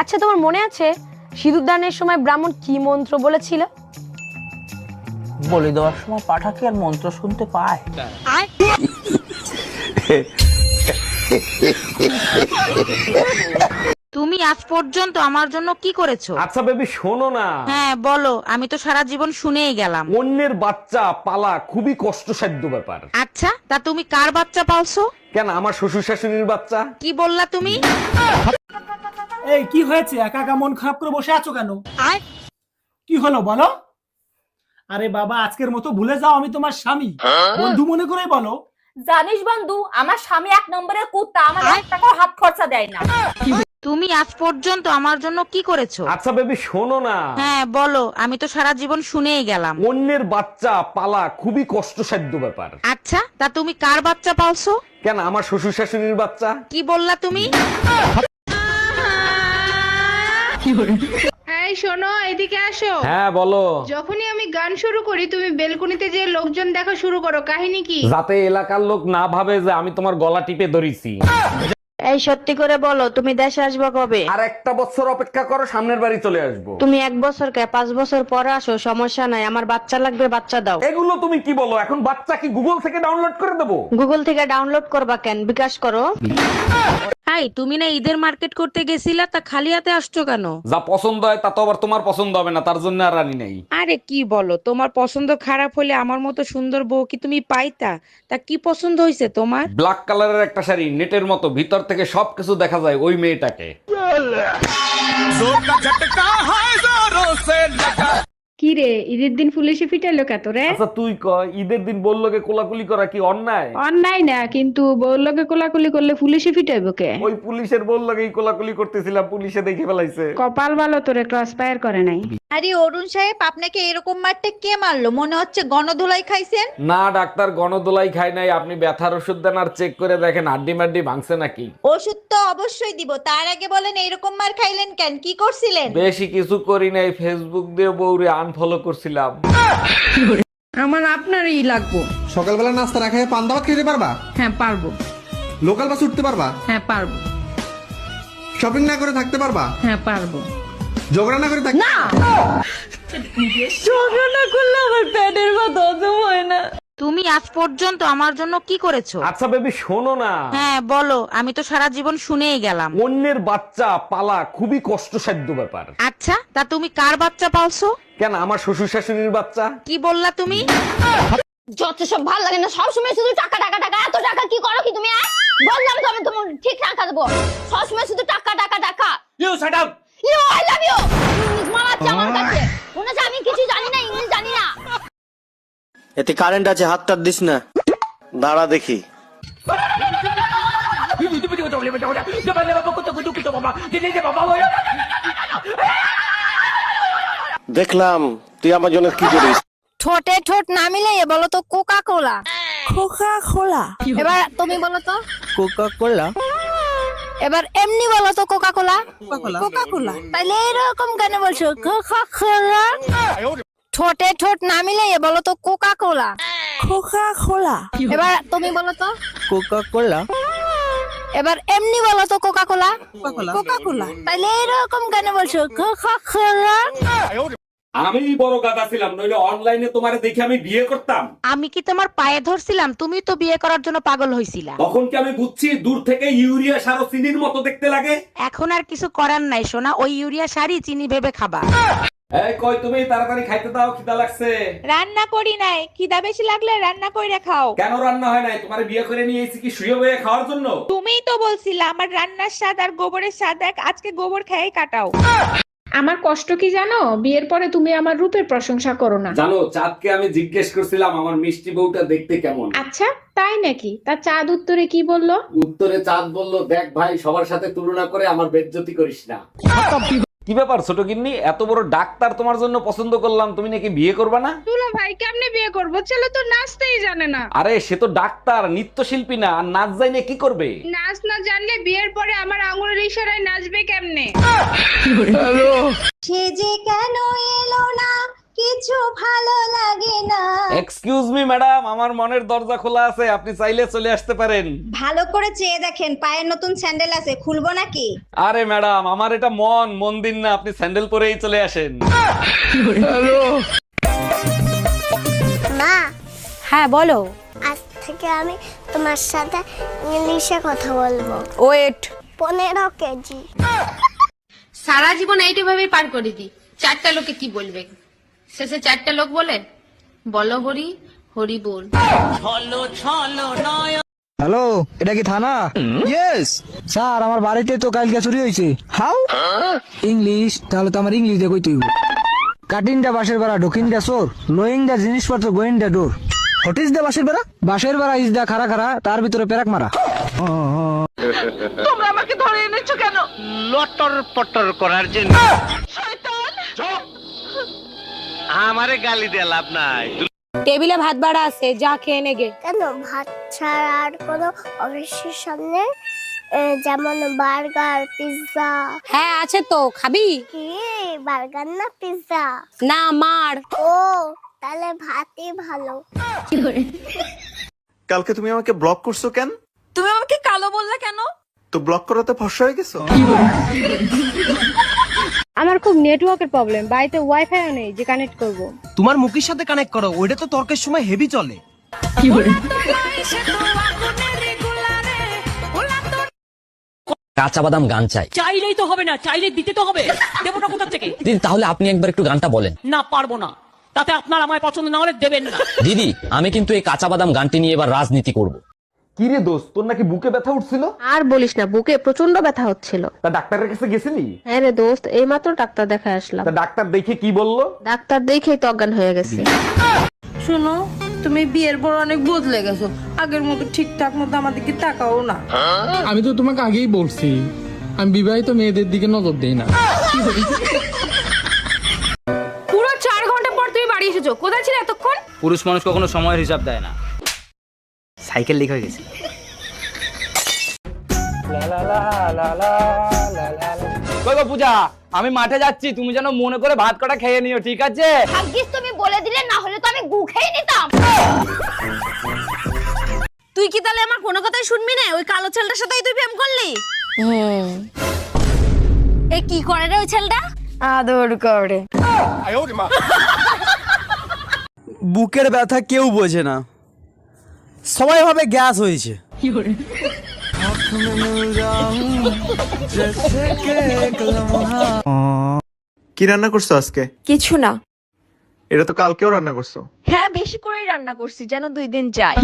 আচ্ছা তোমার মনে আছে সিঁদুর দানের সময় ব্রাহ্মণ কি মন্ত্র বলেছিল? বলে দেওয়ার সময় পাঠা কি আর মন্ত্র শুনতে পায়? তুমি আজ পর্যন্ত আমার জন্য কি করেছ? আচ্ছা বেবি শোনো না। হ্যাঁ বলো আমি তো সারা জীবন শুনেই গেলাম। অন্যের বাচ্চা পালা খুবই কষ্টসাধ্য ব্যাপার। আচ্ছা তা তুমি কার বাচ্চা পালছো? কেন আমার শ্বশুর শাশুড়ির বাচ্চা? কি বললা তুমি? এই কি হয়েছে? একা একা মন খারাপ করে বসে আছো কেন? কি হলো বলো? আরে বাবা আজকের মতো ভুলে যাও আমি তোমার স্বামী। বন্ধু মনে করে বলো। জানিস বন্ধু আমার স্বামী এক নম্বরের কুত্তা আমার এক টাকাও হাত খরচা দেয় না। তুমি আজ পর্যন্ত আমার জন্য কি করেছ? আচ্ছা বেবি শোনো না। হ্যাঁ বলো আমি তো সারা জীবন শুনেই গেলাম। অন্যের বাচ্চা পালা খুবই কষ্টসাধ্য ব্যাপার। আচ্ছা তা তুমি কার বাচ্চা পালছো? কেন আমার শ্বশুর শাশুড়ির বাচ্চা? কি বললা তুমি? এই শোনো এদিকে আসো। হ্যাঁ বলো। যখনই আমি গান শুরু করি তুমি বেলকুনিতে যে লোকজন দেখা শুরু করো কাহিনী কি? যাতে এলাকার লোক না ভাবে যে আমি তোমার গলা টিপে ধরেছি। এই সত্যি করে বলো তুমি দেশে আসবে কবে? আর একটা বছর অপেক্ষা করো সামনের বাড়ি চলে আসব। তুমি এক বছর কে? পাঁচ বছর পরে আসো সমস্যা নাই আমার বাচ্চা লাগবে বাচ্চা দাও। এগুলো তুমি কি বলো? এখন বাচ্চা কি গুগল থেকে ডাউনলোড করে দেবো? গুগল থেকে ডাউনলোড করবা কেন? বিকাশ করো। হাই তুমি না ঈদের মার্কেট করতে গেছিলা তা খালি হাতে আসছো কেন? যা পছন্দ হয় তা তো আবার তোমার পছন্দ হবে না তার জন্য আর রানি নাই। আরে কি বলো তোমার পছন্দ খারাপ হলে আমার মতো সুন্দর বউ কি তুমি পাইতা? তা কি পছন্দ হয়েছে তোমার? ব্ল্যাক কালারের একটা শাড়ি নেটের মতো ভিতর থেকে সবকিছু দেখা যায় ওই মেয়েটাকে। কি রে ঈদের দিন পুলিশে ফিটাইলো কে তোরে? আচ্ছা তুই ক ঈদের দিন বলল কে কোলাকুলি করা কি অন্যায়? অন্যায় না কিন্তু বউলোকে কোলাকুলি করলে পুলিশে ফিটাইবো কে? ওই পুলিশের বলল এই কোলাকুলি করতেছিলাম পুলিশে দেখে ফেলাইছে। কপাল ভালো তোরে ক্রস ফায়ার করে নাই। আরে অরুণ সাহেব আপনাকে এরকম মারটা কে মারলো? মনে হচ্ছে গণধোলাই খাইছেন? না ডাক্তার গণদোলাই খাই নাই। আপনি ব্যথার ওষুধ দেন আর চেক করে দেখেন আড্ডি মাড্ডি ভাঙছে নাকি? ওষুধ তো অবশ্যই দিব। তার আগে বলেন এরকম মার খাইলেন কেন? কি করছিলেন? বেশি কিছু করি নাই। ফেসবুক দিয়ে বউরে আনফলো করছিলাম। আমার আপনারই লাগবো। সকালবেলা নাস্তা না খেয়ে পান দাবাত খেতে পারবা? হ্যাঁ পারব। লোকাল বাস উঠতে পারবা? হ্যাঁ পারব। শপিং না করে থাকতে পারবা? হ্যাঁ পারব। ঝগড়া না করে থাকতে তুমি আজ পর্যন্ত আমার জন্য কি করেছ? আচ্ছা বেবি শোনো না। হ্যাঁ বলো আমি তো সারা জীবন শুনেই গেলাম। অন্যের বাচ্চা পালা খুবই কষ্টসাধ্য ব্যাপার। আচ্ছা তা তুমি কার বাচ্চা পালছো? কেন আমার শ্বশুর শাশুড়ির বাচ্চা? কি বললা তুমি? যত সব ভালো লাগে না সবসময় শুধু টাকা টাকা টাকা এত টাকা কি করো কি তুমি আহ? বললাম তো আমি তোমার ঠিক টাকা দেবো। সবসময় শুধু টাকা টাকা টাকা। You shut up you I love you English মারাচ্ছে আমার কাছে। মনে হচ্ছে আমি কিছু জানি না ইংলিশ জানি না। এতে কারেন্ট আছে হাতটা দিস না। দাঁড়া দেখি। দেখলাম তুই আমার জন্য কি করিস? ঠোঁটে ঠোঁট না মিলে বলো তো কোকা কোলা কোকা কোলা এবার তুমি বলো তো। কোকা কোলা এবার এমনি বলো তো কোকা কোলা কোকা কোলা তাইলে এরকম কেন বলছো? কোকা কোলা ঠোঁটে ঠোঁট না মিলে বলো তো কোকা কোলা কোকা কোলা এবার তুমি বলো তো। কোকা কোলা এবার এমনি বলো তো কোকা কোলা কোকা কোলা তাইলে এরকম কেন বলছো? কোকা কোলা আমি বড় গাদা ছিলাম নইলে অনলাইনে তোমারে দেখে আমি বিয়ে করতাম। আমি কি তোমার পায়ে ধরছিলাম? তুমি তো বিয়ে করার জন্য পাগল হইছিলা। তখন কি আমি বুঝছি দূর থেকে ইউরিয়া সার ও চিনির মতো দেখতে লাগে? এখন আর কিছু করার নাই সোনা। ওই ইউরিয়া শাড়ি চিনি ভেবে খাবা। এই কই তুমি তাড়াতাড়ি খাইতে দাও খিদা লাগছে। রান্না করি নাই। খিদা বেশি লাগলে রান্না কইরা খাও। কেন রান্না হয় নাই? তোমারে বিয়ে করে নিয়ে এসেছি কি শুয়ে বয়ে খাওয়ার জন্য? তুমিই তো বলছিলা আমার রান্নার স্বাদ আর গোবরের স্বাদ এক। আজকে গোবর খেয়ে কাটাও। আমার কষ্ট কি জানো? বিয়ের পরে তুমি আমার রূপের প্রশংসা করো না। জানো চাঁদকে আমি জিজ্ঞেস করছিলাম আমার মিষ্টি বউটা দেখতে কেমন? আচ্ছা তাই নাকি? তা চাঁদ উত্তরে কি বলল? উত্তরে চাঁদ বলল দেখ ভাই সবার সাথে তুলনা করে আমার বেজ্জতি করিস না। কি ব্যাপার ছোট গিন্নি? এত বড় ডাক্তার তোমার জন্য পছন্দ করলাম তুমি নাকি বিয়ে করবে না? তুলো ভাই কেমনে বিয়ে করব? ছেলে তো নাচতেই জানে না। আরে সে তো ডাক্তার নৃত্যশিল্পী না আর নাচ জানে কি করবে? নাচ না জানলে বিয়ের পরে আমার আঙুলের ইশারায় নাচবে কেমনে? সে যে কেন এলো না? কিছু ভালো লাগে না। এক্সকিউজ মি ম্যাডাম আমার মনের দরজা খোলা আছে আপনি চাইলে চলে আসতে পারেন। ভালো করে চেয়ে দেখেন পায়ের নতুন স্যান্ডেল আছে খুলবো নাকি? আরে ম্যাডাম আমার এটা মন মন দিন না আপনি স্যান্ডেল পরেই চলে আসেন। মা। হ্যাঁ বলো। আজ থেকে আমি তোমার সাথে ইংলিশে কথা বলব। ওয়েট পনেরো কেজি। সারা জীবন এইটি ভাবেই পার করে দিই চারটা লোকে কি বলবে? শেষে চারটা লোক বলে বলো হরি হরি বল। হ্যালো এটা কি থানা? ইয়েস স্যার আমার বাড়িতে তো কালকে চুরি হয়েছে। হাউ ইংলিশ তাহলে তো আমার ইংলিশ দিয়ে কইতে হইব। কাটিং দা বাসের বেড়া ঢুকিং দা চোর লোয়িং দা জিনিসপত্র going the door. What is the বাসের বেড়া? বাসের বেড়া ইজ দা খারা খারা তার ভিতরে পেরাক মারা। তোমরা আমাকে ধরে এনেছো কেন? লটর পটর করার জন্য। আমারে গালি দিয়ে লাভ নাই। টেবিলে ভাত বাড়া আছে যা খেয়ে নেগে কেন? ভাত ছাড়া আর কোনো অফিসের সামনে যেমন বার্গার পিৎজা। হ্যাঁ আছে তো খাবি? কি? বার্গার না পিৎজা? না মার। ও তাহলে ভাতই ভালো। কালকে তুমি আমাকে ব্লক করছ কেন? তুমি আমাকে কালো বললে কেন? তো ব্লক করাতে ফসা হয়ে গেছো? আমার খুব নেটওয়ার্কের প্রবলেম বাড়িতে ওয়াইফাইও নেই যে কানেক্ট করব। তোমার মুখের সাথে কানেক্ট করো ওইটা তো তর্কের সময় হেভি চলে। কাঁচা বাদাম গান চাই। চাইলেই তো হবে না চাইলে দিতে তো হবে। দেবো না কোথা থেকে? দিদি তাহলে আপনি একবার একটু গানটা বলেন। না পারব না। তাতে আপনার আমায় পছন্দ না হলে দেবেন না। দিদি আমি কিন্তু এই কাঁচা বাদাম গানটি নিয়ে এবার রাজনীতি করব। কি রে দোস্ত তোর নাকি বুকে ব্যথা উঠছিল? আর বলিস না বুকে প্রচণ্ড ব্যথা হচ্ছিল। তা ডাক্তারের কাছে গেছিলি? হ্যাঁ রে দোস্ত এইমাত্র ডাক্তার দেখা আসলাম। তা ডাক্তার দেখে কি বলল? ডাক্তার দেখেই তো অজ্ঞান হয়ে গেছে। শোনো তুমি বিয়ের পর অনেক বদলে গেছো। আগের মতো ঠিকঠাক মতো আমাদেরকে তাকাও না। আমি তো তোমাকে আগেই বলছি আমি বিবাহিত মেয়েদের দিকে নজর দেই না। পুরো চার ঘণ্টা পর তুমি বাড়ি এসেছ। কোথায় ছিলে এতক্ষণ? পুরুষ মানুষ কখনো সময়ের হিসাব দেয় না। সাইকেল লিক হয়ে গেছে। পূজা আমি মাঠে যাচ্ছি তুমি যেন মনে করে ভাত কটা খেয়ে নিও ঠিক আছে? ভাগ্যিস তুমি বলে দিলে না হলে তো আমি গু খেয়ে নিতাম। তুই কি তাহলে আমার কোনো কথাই শুনবি না? ওই কালো ছেলেটার সাথেই তুই প্রেম করলি? এ কি করে রে ওই ছেলেটা? আদর করে। বুকের ব্যথা কেউ বোঝে না। সবাই ভাবে গ্যাস হয়েছে। কি রান্না করছ আজকে? কিছু না। এটা তো কালকেও রান্না করছ। হ্যাঁ বেশি করেই রান্না করছি যেন দুই দিন যায়।